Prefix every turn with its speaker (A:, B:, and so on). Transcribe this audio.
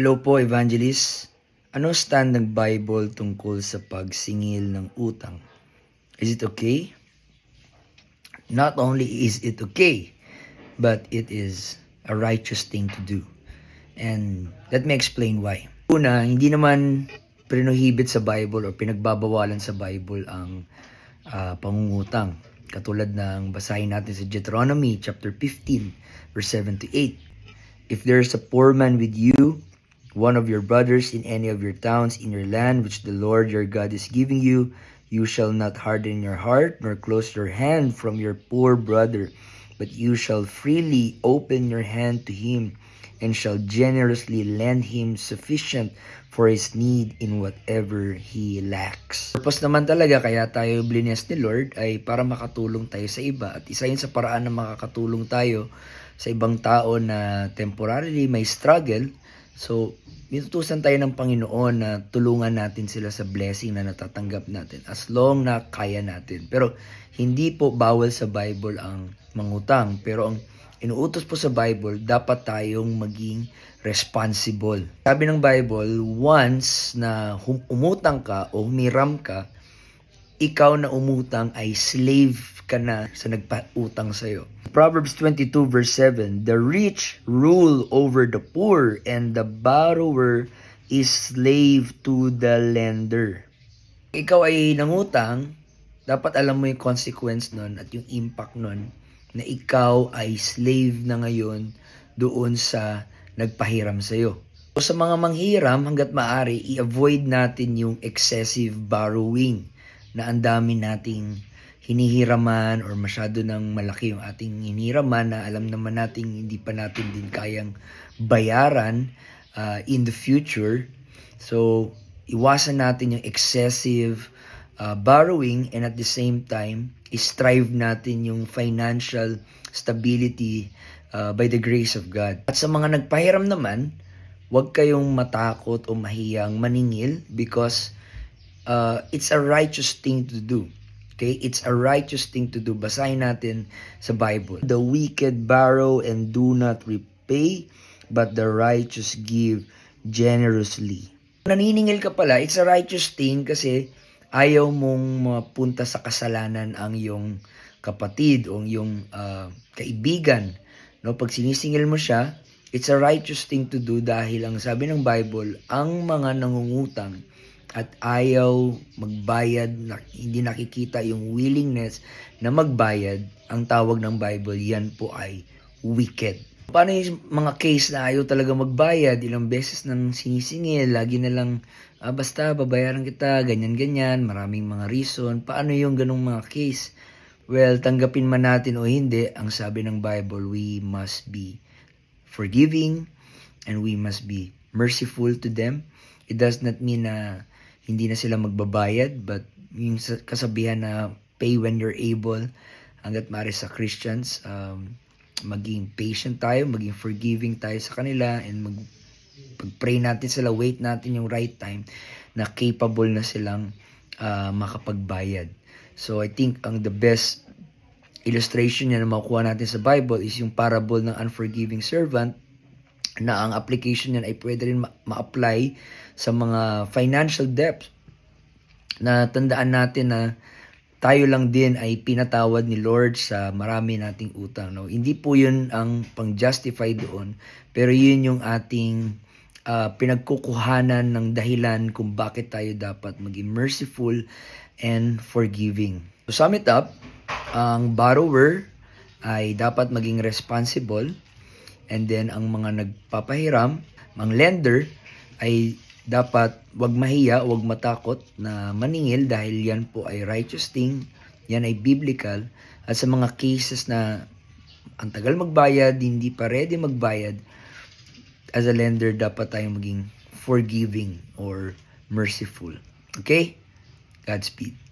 A: Hello po, Evangelist. Anong stand ng Bible tungkol sa pagsingil ng utang? Is it okay? Not only is it okay, but it is a righteous thing to do. And let me explain why. Una, hindi naman prohibit sa Bible or pinagbabawalan sa Bible ang ah, pangungutang. Katulad ng basahin natin sa Deuteronomy chapter 15 verse 7 to 8. If there is a poor man with you, one of your brothers in any of your towns in your land which the Lord your God is giving you, you shall not harden your heart nor close your hand from your poor brother, but you shall freely open your hand to him and shall generously lend him sufficient for his need in whatever he lacks. Purpose naman talaga kaya tayo blines ni Lord ay para makatulong tayo sa iba at isa yun sa paraan na makakatulong tayo sa ibang tao na temporarily may struggle So, minutusan tayo ng Panginoon na tulungan natin sila sa blessing na natatanggap natin as long na kaya natin. Pero, hindi po bawal sa Bible ang mangutang. Pero, ang inuutos po sa Bible, dapat tayong maging responsible. Sabi ng Bible, once na umutang ka o humiram ka, ikaw na umutang ay slave ka na sa nagpautang sa'yo. Proverbs 22 verse 7, The rich rule over the poor and the borrower is slave to the lender. Ikaw ay nangutang, dapat alam mo yung consequence nun at yung impact nun na ikaw ay slave na ngayon doon sa nagpahiram sa'yo. So, sa mga manghiram, hanggat maaari, i-avoid natin yung excessive borrowing na ang dami nating hinihiraman or masyado ng malaki yung ating hinihiraman na alam naman nating hindi pa natin din kayang bayaran uh, in the future. So, iwasan natin yung excessive uh, borrowing and at the same time, strive natin yung financial stability uh, by the grace of God. At sa mga nagpahiram naman, huwag kayong matakot o mahiyang maningil because uh, it's a righteous thing to do. Okay? It's a righteous thing to do. Basahin natin sa Bible. The wicked borrow and do not repay, but the righteous give generously. Naniningil ka pala, it's a righteous thing kasi ayaw mong mapunta sa kasalanan ang iyong kapatid o yung uh, kaibigan. No, pag sinisingil mo siya, it's a righteous thing to do dahil ang sabi ng Bible, ang mga nangungutang at ayaw magbayad, hindi nakikita yung willingness na magbayad, ang tawag ng Bible, yan po ay wicked. Paano yung mga case na ayaw talaga magbayad, ilang beses nang sinisingil, lagi na lang, ah, basta babayaran kita, ganyan-ganyan, maraming mga reason. Paano yung ganong mga case? Well, tanggapin man natin o hindi, ang sabi ng Bible, we must be forgiving and we must be merciful to them. It does not mean na hindi na sila magbabayad, but yung sa- kasabihan na pay when you're able, hanggat maaari sa Christians, um, maging patient tayo, maging forgiving tayo sa kanila, and mag, pag-pray natin sila, wait natin yung right time na capable na silang ah, makapagbayad. So I think ang the best illustration niya na makuha natin sa Bible is yung parable ng unforgiving servant na ang application niyan ay pwede rin ma- ma-apply sa mga financial debt na tandaan natin na tayo lang din ay pinatawad ni Lord sa marami nating utang. No? Hindi po yun ang pang-justify doon, pero yun yung ating ah, pinagkukuhanan ng dahilan kung bakit tayo dapat maging merciful and forgiving. To sum it up, ang borrower ay dapat maging responsible and then ang mga nagpapahiram, ang lender ay dapat wag mahiya, wag matakot na maningil dahil yan po ay righteous thing, yan ay biblical at sa mga cases na ang tagal magbayad, hindi pa ready magbayad, as a lender dapat tayong maging forgiving or merciful. Okay? Godspeed.